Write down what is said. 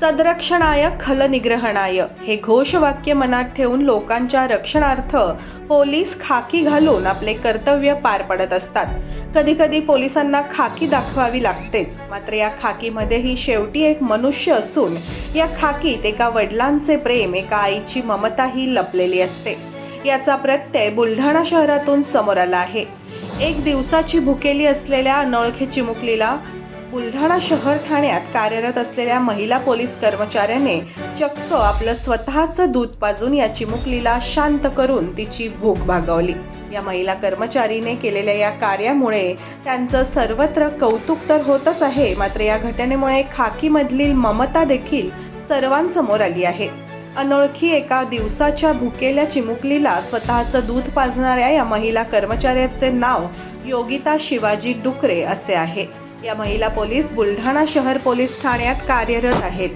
सदरक्षणाय खलनिग्रहणाय. हे घोषवाक्य मनात ठेवून लोकांच्या रक्षणार्थ पोलीस खाकी घालून आपले कर्तव्य पार पडत असतात. कधी कधी पोलिसांना खाकी दाखवावी लागतेच. मात्र या खाकीमध्येही शेवटी एक मनुष्य असून या खाकीत एका वडिलांचे प्रेम एका आईची ममताही लपलेली असते. याचा प्रत्यय बुलढाणा शहरातून समोर आला आहे. एक दिवसाची भुकेली असलेल्या अनोळखी चिमुकलीला बुलढाणा शहर ठाण्यात कार्यरत असलेल्या महिला पोलीस कर्मचाऱ्याने चक्क आपलं स्वतःचं दूध पाजून या चिमुकलीला शांत करून तिची भूक भागवली. या महिला कर्मचारीने केलेल्या या कार्यामुळे त्यांचं सर्वत्र कौतुक तर होतच आहे मात्र या घटनेमुळे खाकीमधली ममता देखील सर्वांसमोर आली आहे. अनोळखी एका दिवसाच्या भुकेल्या चिमुकलीला स्वतःचं दूध पाजणाऱ्या या महिला कर्मचाऱ्याचे नाव योगिता शिवाजी डुकरे असे आहे. या महिला पोलीस बुलढाणा शहर पोलीस ठाण्यात कार्यरत आहेत.